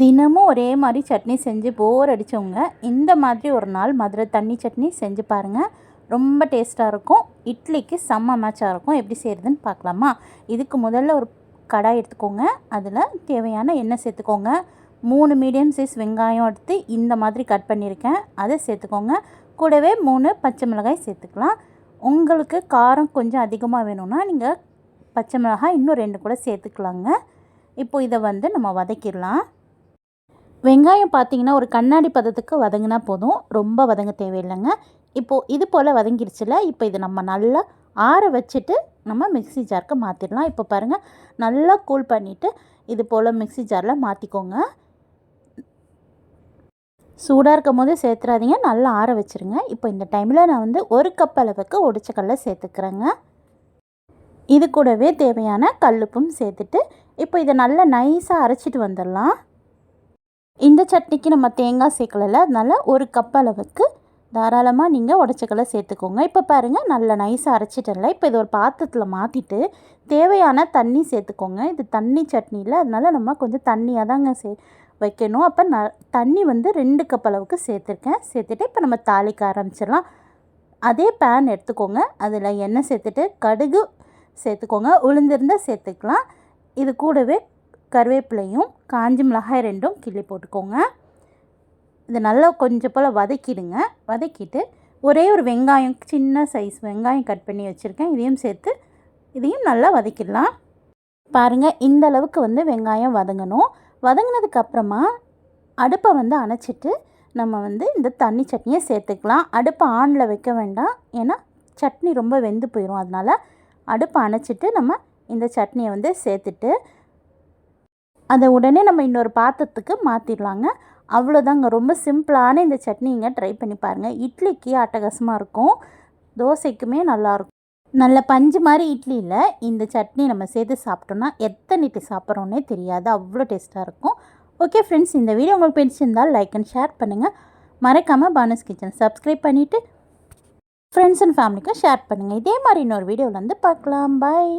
தினமும் ஒரே மாதிரி சட்னி செஞ்சு போர் அடித்தவங்க இந்த மாதிரி ஒரு நாள் மதுரை தண்ணி சட்னி செஞ்சு பாருங்கள் ரொம்ப டேஸ்ட்டாக இருக்கும். இட்லிக்கு செம்ம மேட்சாக இருக்கும். எப்படி செய்கிறதுன்னு பார்க்கலாமா? இதுக்கு முதல்ல ஒரு கடாய் எடுத்துக்கோங்க. அதில் தேவையான எண்ணெய் சேர்த்துக்கோங்க. மூணு மீடியம் சைஸ் வெங்காயம் எடுத்து இந்த மாதிரி கட் பண்ணியிருக்கேன். அதை சேர்த்துக்கோங்க. கூடவே மூணு பச்சை மிளகாய் சேர்த்துக்கலாம். உங்களுக்கு காரம் கொஞ்சம் அதிகமாக வேணும்னா நீங்கள் பச்சை மிளகாய் இன்னும் ரெண்டு கூட சேர்த்துக்கலாங்க. இப்போ இதை வந்து நம்ம வதக்கிடலாம். வெங்காயம் பார்த்தீங்கன்னா ஒரு கண்ணாடி பதத்துக்கு வதங்கினா போதும். ரொம்ப வதங்க தேவையில்லைங்க. இப்போது இது போல் வதங்கிருச்சுல இப்போ இது நம்ம நல்லா ஆற வச்சுட்டு நம்ம மிக்ஸி ஜாருக்கு மாற்றிடலாம் இப்போ பாருங்கள் நல்லா கூல் பண்ணிவிட்டு இது போல் மிக்ஸி ஜாரில் மாற்றிக்கோங்க சூடாக இருக்கும் போது சேர்த்துறாதீங்க. நல்லா ஆற வச்சுருங்க. இப்போ இந்த டைமில் நான் வந்து ஒரு கப் அளவுக்கு ஒடிச்சக்கல்ல சேர்த்துக்கிறேங்க. இது கூடவே தேவையான கல்லுப்பும் சேர்த்துட்டு இப்போ இதை நல்லா நைஸாக அரைச்சிட்டு வந்துடலாம். இந்த சட்னிக்கு நம்ம தேங்காய் சேர்க்கல அதனால் ஒரு கப் அளவுக்கு தாராளமாக நீங்கள் உடச்சக்கலை சேர்த்துக்கோங்க. இப்போ பாருங்கள் நல்லா நைஸாக அரைச்சிட்டல இப்போ இது ஒரு பாத்திரத்தில் மாற்றிட்டு தேவையான தண்ணி சேர்த்துக்கோங்க. இது தண்ணி சட்னியில் அதனால் நம்ம கொஞ்சம் தண்ணியாக தாங்க சே வைக்கணும். அப்போ ந தண்ணி வந்து ரெண்டு கப் அளவுக்கு சேர்த்துருக்கேன். சேர்த்துட்டு இப்போ நம்ம தாளிக்க ஆரம்பிச்சிடலாம். அதே பேன் எடுத்துக்கோங்க. அதில் எண்ணெய் சேர்த்துட்டு கடுகு சேர்த்துக்கோங்க. உளுந்திருந்தால் சேர்த்துக்கலாம். இது கூடவே கருவேப்பிலையும் காஞ்சி மிளகாய் ரெண்டும் கிள்ளி போட்டுக்கோங்க. இது நல்லா கொஞ்சம் போல் வதக்கிடுங்க. வதக்கிட்டு ஒரே ஒரு வெங்காயம் சின்ன சைஸ் வெங்காயம் கட் பண்ணி வச்சுருக்கேன். இதையும் சேர்த்து இதையும் நல்லா வதக்கிடலாம். பாருங்கள் இந்த அளவுக்கு வந்து வெங்காயம் வதங்கணும். வதங்கினதுக்கப்புறமா அடுப்பை வந்து அணைச்சிட்டு நம்ம வந்து இந்த தண்ணி சட்னியை சேர்த்துக்கலாம். அடுப்பை ஆனில் வைக்க வேண்டாம். ஏன்னா சட்னி ரொம்ப வெந்து போயிடும் அதனால் அடுப்பை அணைச்சிட்டு நம்ம இந்த சட்னியை வந்து சேர்த்துட்டு அதை உடனே நம்ம இன்னொரு பாத்திரத்துக்கு மாற்றிடலாங்க அவ்வளோதாங்க ரொம்ப சிம்பிளான இந்த சட்னிங்க ட்ரை பண்ணி பாருங்கள் இட்லிக்கு அட்டகாசமாக இருக்கும். தோசைக்குமே நல்லாயிருக்கும் நல்ல பஞ்சு மாதிரி இட்லியில் இந்த சட்னி நம்ம சேர்த்து சாப்பிட்டோன்னா எத்தனை இட்லி சாப்பிட்றோன்னே தெரியாது. அவ்வளோ டேஸ்ட்டாக இருக்கும். ஓகே ஃப்ரெண்ட்ஸ் இந்த வீடியோ உங்களுக்கு பிடிச்சிருந்தால் லைக் அண்ட் ஷேர் பண்ணுங்கள் மறக்காமல் பானஸ் கிச்சன் சப்ஸ்கிரைப் பண்ணிவிட்டு ஃப்ரெண்ட்ஸ் அண்ட் ஃபேமிலிக்கும் ஷேர் பண்ணுங்கள் இதே மாதிரி இன்னொரு வீடியோவில் வந்து பார்க்கலாம். பாய்